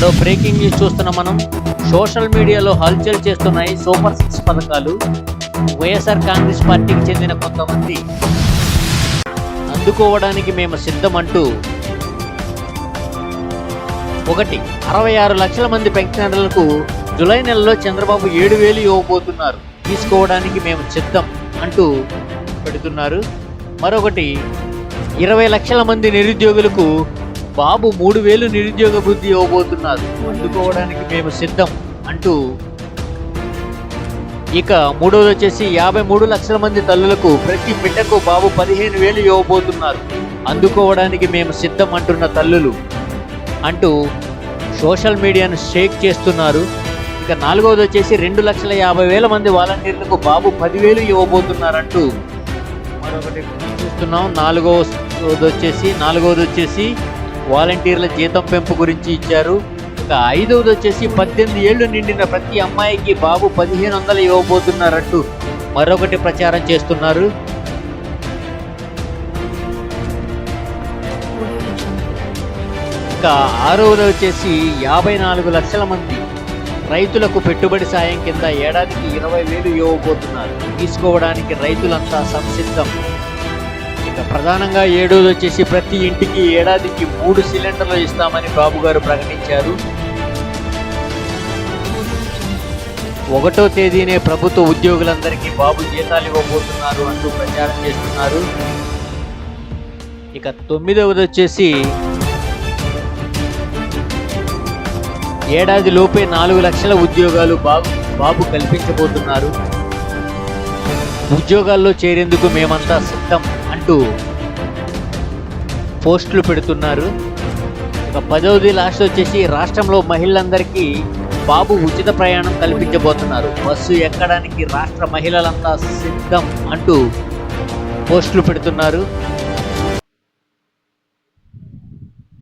మరో breaking news చూస్తున్న మనం. సోషల్ మీడియాలో హల్చల్ చేస్తున్నాయి సూపర్ సిక్స్ పథకాలు. వైఎస్ఆర్ కాంగ్రెస్ పార్టీకి చెందిన కొంతమంది. అందుకోవడానికి మేము సిద్ధమంటూ ఒకటి అరవై ఆరు లక్షల మంది పెన్షనర్లకు జులై నెలలో చంద్రబాబు ఏడు వేలు ఇవ్వబోతున్నారు. తీసుకోవడానికి మేము సిద్ధం అంటూ పెడుతున్నారు. మరొకటి ఇరవై లక్షల మంది నిరుద్యోగులకు బాబు మూడు వేలు నిరుద్యోగ బుద్ధి ఇవ్వబోతున్నారు అందుకోవడానికి మేము సిద్ధం అంటూ ఇక మూడోది వచ్చేసి యాభై మూడు లక్షల మంది తల్లులకు ప్రతి బిడ్డకు బాబు పదిహేను వేలు ఇవ్వబోతున్నారు. అందుకోవడానికి మేము సిద్ధం అంటున్న తల్లులు అంటూ సోషల్ మీడియాను షేక్ చేస్తున్నారు. ఇక నాలుగవది వచ్చేసి రెండు లక్షల యాభై వేల మంది వాలంటీర్లకు బాబు పదివేలు ఇవ్వబోతున్నారంటూ మరొకటి చూస్తున్నాం. నాలుగవది వచ్చేసి నాలుగవది వచ్చేసి వాలంటీర్ల జీతం పెంపు గురించి ఇచ్చారు. ఇక ఐదవది వచ్చేసి పద్దెనిమిది ఏళ్ళు నిండిన ప్రతి అమ్మాయికి బాబు పదిహేను వందలు ఇవ్వబోతున్నారంటూ మరొకటి ప్రచారం చేస్తున్నారు. ఇంకా ఆరవది వచ్చేసి యాభై నాలుగు లక్షల మంది రైతులకు పెట్టుబడి సాయం కింద ఏడాదికి ఇరవై వేలు ఇవ్వబోతున్నారు. తీసుకోవడానికి రైతులంతా సంసిద్ధం. ప్రధానంగా ఏడోది వచ్చేసి ప్రతి ఇంటికి ఏడాదికి మూడు సిలిండర్లు ఇస్తామని బాబు గారు ప్రకటించారు. ఒకటో తేదీనే ప్రభుత్వ ఉద్యోగులందరికీ బాబు జీతాలు ఇవ్వబోతున్నారు అంటూ ప్రచారం చేస్తున్నారు. ఇక తొమ్మిదవది వచ్చేసి ఏడాది లోపే నాలుగు లక్షల ఉద్యోగాలు బాబు బాబు కల్పించబోతున్నారు. ఉద్యోగాల్లో చేరేందుకు మేమంతా సిద్ధం అంటూ పోస్టులు పెడుతున్నారు. ఇక పదవది లాస్ట్ వచ్చేసి రాష్ట్రంలో మహిళలందరికీ బాబు ఉచిత ప్రయాణం కల్పించబోతున్నారు. బస్సు ఎక్కడానికి రాష్ట్ర మహిళలంతా సిద్ధం అంటూ పోస్టులు పెడుతున్నారు.